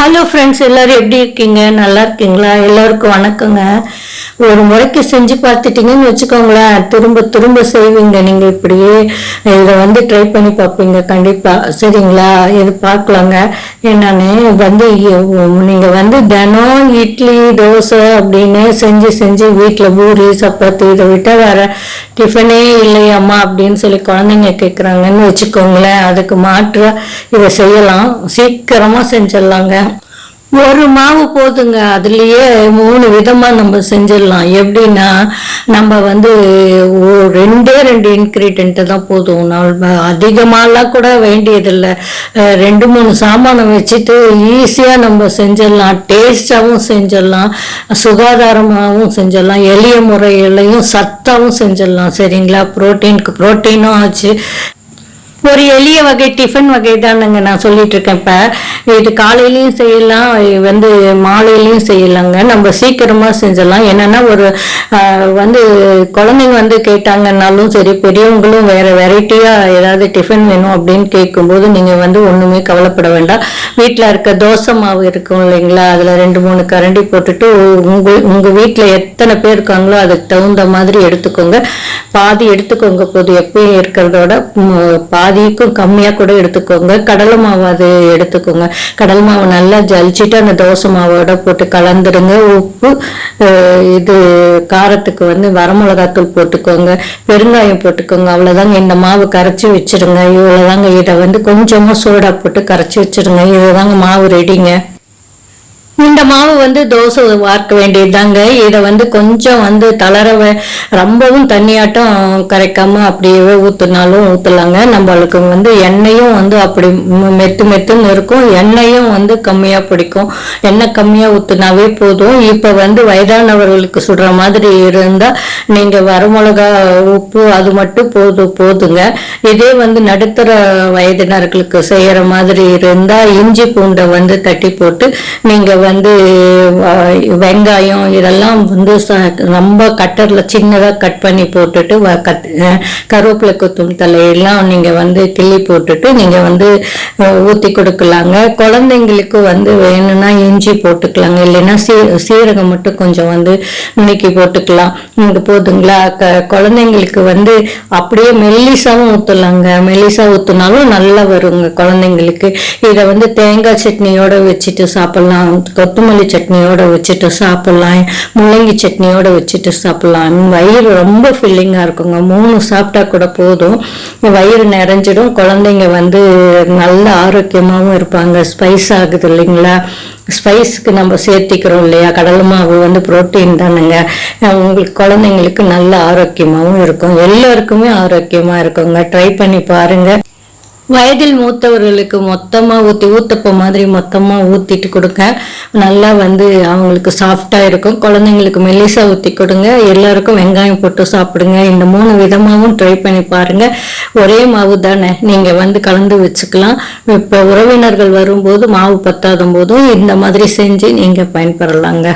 Hello friends எல்லாரும் எப்படி இருக்கீங்க? நல்லா இருக்கீங்களா? எல்லோருக்கும் வணக்கங்க. ஒரு முறைக்கு செஞ்சு பார்த்துட்டீங்கன்னு வச்சுக்கோங்களேன். திரும்ப திரும்ப செய்வீங்க. நீங்கள் இப்படியே இதை வந்து ட்ரை பண்ணி பார்ப்பீங்க. கண்டிப்பாக சரிங்களா? இது பார்க்கலாங்க. என்னன்னு வந்து நீங்கள் வந்து தினம் இட்லி தோசை அப்படின்னு செஞ்சு செஞ்சு வீட்டில் பூரி சப்பாத்தி இதை விட்டால் வேற டிஃபனே இல்லையாம்மா அப்படின்னு சொல்லி குழந்தைங்க கேட்குறாங்கன்னு வச்சுக்கோங்களேன். அதுக்கு மாற்ற இதை செய்யலாம். சீக்கிரமாக செஞ்சிடலாங்க. ஒரு மாவு போதுங்க. அதுலேயே மூணு விதமாக நம்ம செஞ்சிடலாம். எப்படின்னா நம்ம வந்து ரெண்டே ரெண்டு இன்க்ரீடியன்ட் தான் போதும். நம்ம அதிகமாலாம் கூட வேண்டியதில்லை. ரெண்டு மூணு சாமானை வச்சுட்டு ஈஸியாக நம்ம செஞ்சிடலாம். டேஸ்டாகவும் செஞ்சிடலாம். சுகாதாரமாகவும் செஞ்சிடலாம். எளிய முறையிலையும் சத்தாகவும் செஞ்சிடலாம். சரிங்களா? ப்ரோட்டீனுக்கு புரோட்டீனும் ஆச்சு. ஒரு எளிய வகை டிஃபன் வகை தானுங்க நான் சொல்லிட்டு இருக்கேன் இப்போ இது காலையிலையும் செய்யலாம் வந்து மாலையிலையும் செய்யலாங்க. நம்ம சீக்கிரமாக செஞ்சிடலாம் என்னன்னா ஒரு வந்து குழந்தைங்க வந்து கேட்டாங்கன்னாலும் சரி பெரியவங்களும் வேறு வெரைட்டியாக ஏதாவது டிஃபன் வேணும் அப்படின்னு கேட்கும்போது நீங்கள் வந்து ஒன்றுமே கவலைப்பட வேண்டாம். வீட்டில் இருக்க தோசை மாவு இருக்கும் இல்லைங்களா? அதில் ரெண்டு மூணு கரண்டி போட்டுட்டு உங்கள் உங்கள் வீட்டில் எத்தனை பேர் இருக்காங்களோ அதுக்கு தகுந்த மாதிரி எடுத்துக்கோங்க. பாதி எடுத்துக்கோங்க. போது எப்பயும் இருக்கிறதோட பாதி பாதிக்கும் கம்மியாக கூட எடுத்துக்கோங்க. கடலை மாவு அது எடுத்துக்கோங்க. கடலை மாவு நல்லா ஜலிச்சுட்டு அந்த தோசை மாவோட போட்டு கலந்துருங்க. உப்பு இது காரத்துக்கு வந்து வரமிளகாத்தூள் போட்டுக்கோங்க. பெருங்காயம் போட்டுக்கோங்க. அவ்வளோதாங்க இந்த மாவு கரைச்சி வச்சிருங்க. இவ்வளோதாங்க இதை வந்து கொஞ்சமாக சோடா போட்டு கரைச்சி வச்சிருங்க. இதுதாங்க மாவு ரெடிங்க இந்த மாவு வந்து தோசை வார்க்க வேண்டியதுதாங்க. இதை வந்து கொஞ்சம் வந்து தளர ரொம்பவும் தண்ணியாட்டம் கரைக்காம அப்படியே ஊத்துனாலும் ஊத்தலாங்க. நம்மளுக்கு வந்து எண்ணெயும் வந்து அப்படி மெத்து மெத்துன்னு இருக்கும். எண்ணெயும் வந்து கம்மியா பிடிக்கும். எண்ணெய் கம்மியா ஊத்துனாவே போதும். இப்ப வந்து வயதானவர்களுக்கு சுடுற மாதிரி இருந்தா நீங்க வரமிளகா உப்பு அது மட்டும் போதும் போதுங்க. இதே வந்து நடுத்தர வயதினர்களுக்கு செய்யற மாதிரி இருந்தா இஞ்சி பூண்டை வந்து தட்டி போட்டு நீங்க வந்து வெங்காயம் இதெல்லாம் வந்து ச- ரொம்ப கட்டரில் சின்னதாக கட் பண்ணி போட்டுட்டு வ- கத் அஹ், கருவேப்பிலை கொத்தும் தலையெல்லாம் நீங்கள் வந்து கிள்ளி போட்டுட்டு நீங்கள் வந்து ஊற்றி கொடுக்கலாங்க. குழந்தைங்களுக்கு வந்து வேணும்னா இஞ்சி போட்டுக்கலாங்க. இல்லைன்னா சீ சீரகம் மட்டும் கொஞ்சம் வந்து நுணுக்கி போட்டுக்கலாம். இங்கே போதுங்களா? க குழந்தைங்களுக்கு வந்து அப்படியே மெல்லிசாவும் ஊற்றலாங்க மெல்லிசா ஊற்றினாலும் நல்லா வருங்க குழந்தைங்களுக்கு. இதை வந்து தேங்காய் சட்னியோடு வச்சுட்டு சாப்பிட்லாம். கொத்தமல்லி சட்னியோட வச்சுட்டு சாப்பிட்லாம் முள்ளங்கி சட்னியோட வச்சுட்டு சாப்பிட்லாம். வயிறு ரொம்ப ஃபில்லிங்காக இருக்குங்க. மூணு சாப்பிட்டா கூட போதும். வயிறு நிறைஞ்சிடும். குழந்தைங்க வந்து நல்ல ஆரோக்கியமாகவும் இருப்பாங்க. ஸ்பைஸ் ஆகுது இல்லைங்களா? ஸ்பைஸ்க்கு நம்ம சேர்த்திக்கிறோம் இல்லையா? கடலை மாவு வந்து புரோட்டீன் தானுங்க. உங்களுக்கு குழந்தைங்களுக்கு நல்ல ஆரோக்கியமாகவும் இருக்கும். எல்லாருக்குமே ஆரோக்கியமாக இருக்குங்க. ட்ரை பண்ணி பாருங்கள் வயதில் மூத்தவர்களுக்கு மொத்தமாக ஊற்றி ஊத்தப்ப மாதிரி மொத்தமாக ஊற்றிட்டு கொடுங்க. நல்லா வந்து அவங்களுக்கு சாஃப்டாக இருக்கும். குழந்தைங்களுக்கு மெல்லிசா ஊற்றி கொடுங்க. எல்லாருக்கும் வெங்காயம் போட்டு சாப்பிடுங்க. இந்த மூணு விதமாகவும் ட்ரை பண்ணி பாருங்க. ஒரே மாவு தானே. நீங்கள் வந்து கலந்து வச்சுக்கலாம். இப்போ உறவினர்கள் வரும்போது மாவு பத்தாத போதும் இந்த மாதிரி செஞ்சு நீங்கள் பயன்பெறலாங்க.